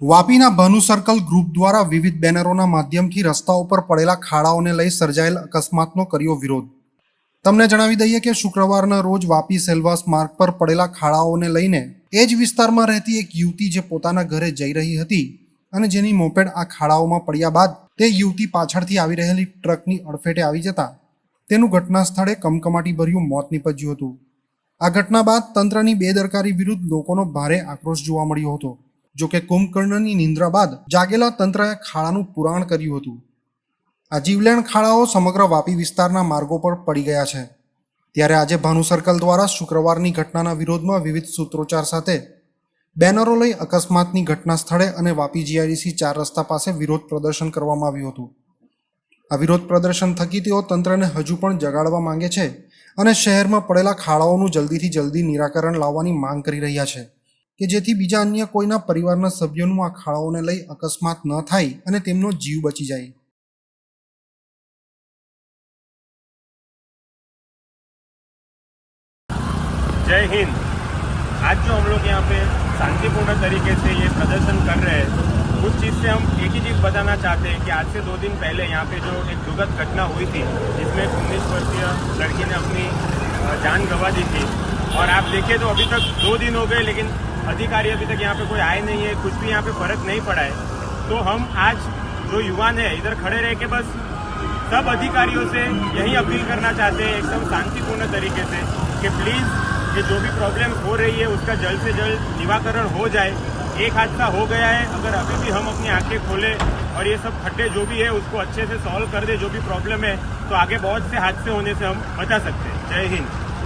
વાપીના Bhanu circle group દ્વારા વિવિધ બેનરોના માધ્યમથી રસ્તાઓ પર પડેલા ખાડાઓને લઈ સર્જાયેલ અકસ્માતનો કર્યો વિરોધ. તમને જણાવી દઈએ કે શુક્રવારના રોજ વાપી સેલવાસ માર્ગ પર પડેલા ખાડાઓને લઈને એ જ વિસ્તારમાં રહેતી એક યુવતી જે પોતાના ઘરે જઈ રહી હતી અને જેની મોપેડ આ ખાડાઓમાં પડ્યા બાદ તે યુવતી પાછળથી આવી રહેલી ટ્રકની અડફેટે આવી જતા તેનું ઘટના સ્થળે કમકમાટી ભર્યું મોત નીપજ્યું હતું. આ ઘટના બાદ તંત્રની બેદરકારી વિરુદ્ધ લોકોનો ભારે આક્રોશ જોવા મળ્યો હતો. જો કે કુંભકર્ણની નિંદ્રા બાદ જાગેલા તંત્રએ ખાડાનું પુરાણ કર્યું હતું. આ જીવલેણ ખાડાઓ સમગ્ર વાપી વિસ્તારના માર્ગો પર પડી ગયા છે. ત્યારે આજે ભાનુ સર્કલ દ્વારા શુક્રવારની ઘટનાના વિરોધમાં વિવિધ સૂત્રોચ્ચાર સાથે બેનરો લઈ અકસ્માતની ઘટના સ્થળે અને વાપી જીઆઈડીસી ચાર રસ્તા પાસે વિરોધ પ્રદર્શન કરવામાં આવ્યું હતું. આ વિરોધ પ્રદર્શન થકી તેઓ તંત્રને હજુ પણ જગાડવા માંગે છે અને શહેરમાં પડેલા ખાડાઓનું જલ્દીથી જલ્દી નિરાકરણ લાવવાની માંગ કરી રહ્યા છે. કે જેથી બીજા અન્ય કોઈના પરિવારના સભ્યોનું આ ખાડાઓને લઈ અકસ્માત ન થાય અને તેમનો જીવ બચી જાય जय हिंद आज जो हम लोग यहाँ पे शांतिपूर्ण तरीके से ये प्रदर्शन कर रहे हैं उस चीज़ से हम एक ही चीज़ बताना चाहते हैं कि आज से दो दिन पहले यहाँ पे जो एक दुखद घटना हुई थी जिसमें एक उन्नीस वर्षीय लड़की ने अपनी अ, जान गंवा दी थी और आप देखें तो अभी तक दो दिन हो गए लेकिन अधिकारी अभी तक यहाँ पे कोई आए नहीं है, कुछ भी यहाँ पे फ़र्क नहीं पड़ा है। तो हम आज जो युवान है, इधर खड़े रह के बस सब अधिकारियों से यही अपील करना चाहते हैं, एकदम शांतिपूर्ण तरीके से कि प्लीज़ ये जो भी प्रॉब्लम हो रही है, उसका जल्द से जल्द निवाकरण हो जाए। एक हादसा हो गया है, अगर अभी भी हम अपनी आँखें खोले और ये सब खड्डे जो भी है, उसको अच्छे से सॉल्व कर दे, जो भी प्रॉब्लम है तो आगे बहुत से हादसे होने से हम बचा सकते हैं। जय हिंद।